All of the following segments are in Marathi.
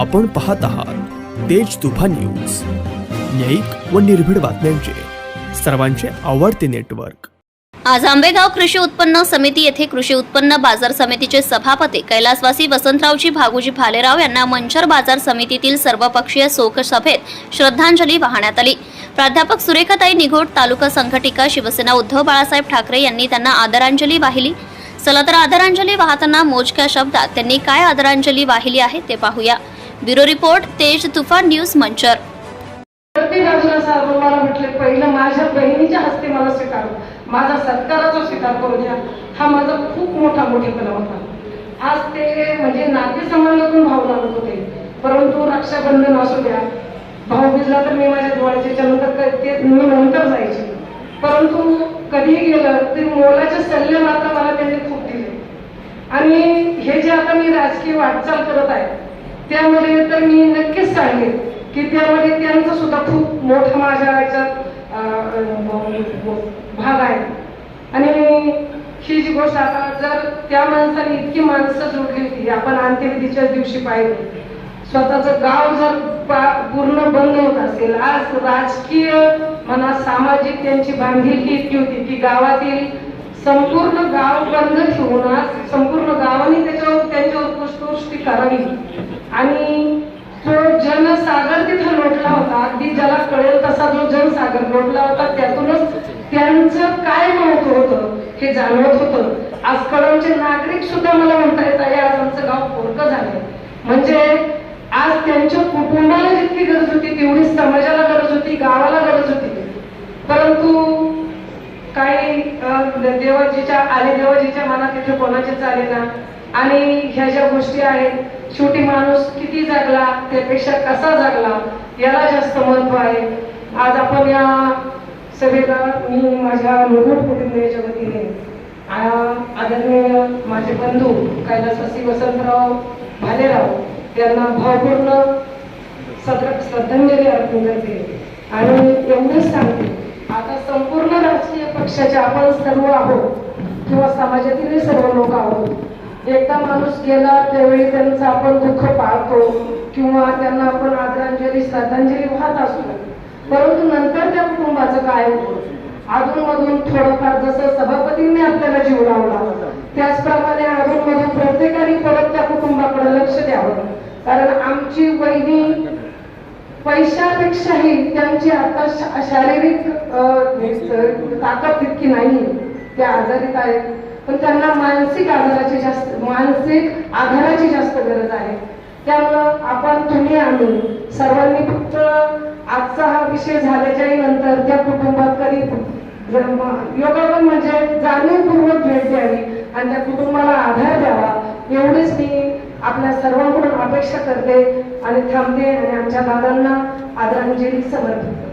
आपण पाहत आहात तेज तुफान न्यूज. न्यायिक व निर्भीड बातम्यांचे. सर्वांचे आवडते नेटवर्क. आज आंबेगाव कृषी उत्पन्न समिती येथे कृषी उत्पन्न बाजार समितीचे सभापती कैलासवासी वसंतरावजी भागूजी भालेराव यांना मंचर बाजार समितीतील सर्वपक्षीय शोक सभेत श्रद्धांजली वाहण्यात आली. प्राध्यापक सुरेखाताई निघोट तालुका संघटिका शिवसेना उद्धव बाळासाहेब ठाकरे यांनी त्यांना आदरांजली वाहिली. चला तर आदरांजली वाहताना मोजक्या शब्दात त्यांनी काय आदरांजली वाहिली आहे ते पाहूया. ब्युरो रिपोर्ट तेज तुफान न्यूज मंचर. प्रत्येक बाजूला मला म्हटले पहिलं माझ्या बहिणीच्या हस्ते मला स्वीकार. माझा सत्काराचा स्वीकार करू द्या. हा माझा खूप मोठा मोठेपणा होता. आज ते म्हणजे नाते नातेसंबंधातून भाव लागत होते. परंतु रक्षाबंधन असू द्या. भाऊ बिजला तर मी माझ्या दिवाळीच्या नंतर ते मी नंतर जायचे. परंतु कधीही गेलं तरी मोलाचे सल्ले मात्र मला त्यांनी खूप दिले. आणि हे जे आता मी राजकीय वाटचाल करत आहे त्यामध्ये तर मी नक्कीच सांगेन की त्यामध्ये त्यांचा सुद्धा खूप मोठा माझ्या याच्यात भाग आहे. आणि ही जी गोष्ट आता जर त्या माणसाने इतकी माणसं जोडली होती आपण अंत्यविधीच्याच दिवशी पाहिली. स्वतःचं गाव जर पा- पूर्ण बंद होत असेल आज राजकीय म्हणा सामाजिक त्यांची बांधिलकी इतकी होती की गावातील संपूर्ण गाव बंद ठेवून आज संपूर्ण गावाने त्याच्यावर त्यांच्यावर पुष्पवृष्टी करावी आणि जो जनसागर तिथं होता. अगदी ज्याला कळेल तसा जो जनसागर लोटला होता त्यातूनच त्यांचं काय महत्त्व होतं हे जाणवत होतं. आज कळमचे नागरिक सुद्धा मला म्हणता येत आहे आज आमचं गाव पोरकं झालंय. म्हणजे आज त्यांच्या कुटुंबाला जितकी गरज होती तेवढी समाजाला गरज होती गावाला गरज होती. परंतु काही अं, देवाजीच्या आले देवाजीच्या मनात तिथे कोणाचेच आले ना. आणि ह्या ज्या गोष्टी आहेत शेवटी माणूस किती जगला त्यापेक्षा कसा जगला याला जास्त महत्त्व आहे. आज आपण या सभेला मी माझ्या निवड कुटुंबियाच्या वतीने आदरणीय माझे बंधू कैलासवासी वसंतराव भालेराव यांना भावपूर्ण सद्र श्रद्धांजली अर्पण करते. आणि एवढंच सांगते आता संपूर्ण राजकीय पक्षाचे आपण सर्व आहोत किंवा समाजातील सर्व लोक आहोत एकदा माणूस गेला त्यावेळी त्यांचं आपण दुःख पाळतो किंवा त्यांना आपण आदरांजली श्रद्धांजली वाहत असतो परंतु नंतर त्या कुटुंबाचं काय होतं? अधूनमधून थोडंफार जसं सभापतींनी आपल्याला जीव लावला त्याचप्रमाणे अधूनमधून प्रत्येकाने परत त्या कुटुंबाकडे लक्ष द्यावं. कारण आमची वहिनी पैशापेक्षाही त्यांची आता शा- शारीरिक ताकद तितकी नाही. त्या आजारीत आहेत. पण त्यांना मानसिक आधाराची जास्त मानसिक आधाराची जास्त गरज आहे. त्यामुळं आपण तुम्ही आम्ही सर्वांनी फक्त आजचा हा विषय झाल्याच्याही नंतर त्या कुटुंबात कधी योगावन म्हणजे जाणीवपूर्वक भेट द्यावी आणि त्या कुटुंबाला आधार द्यावा एवढीच मी आपल्या सर्वांकडून अपेक्षा करते आणि थांबते आणि आमच्या दादांना आदरांजली समर्पित करते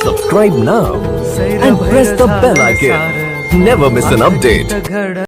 Subscribe now and press the bell icon. Never miss an update.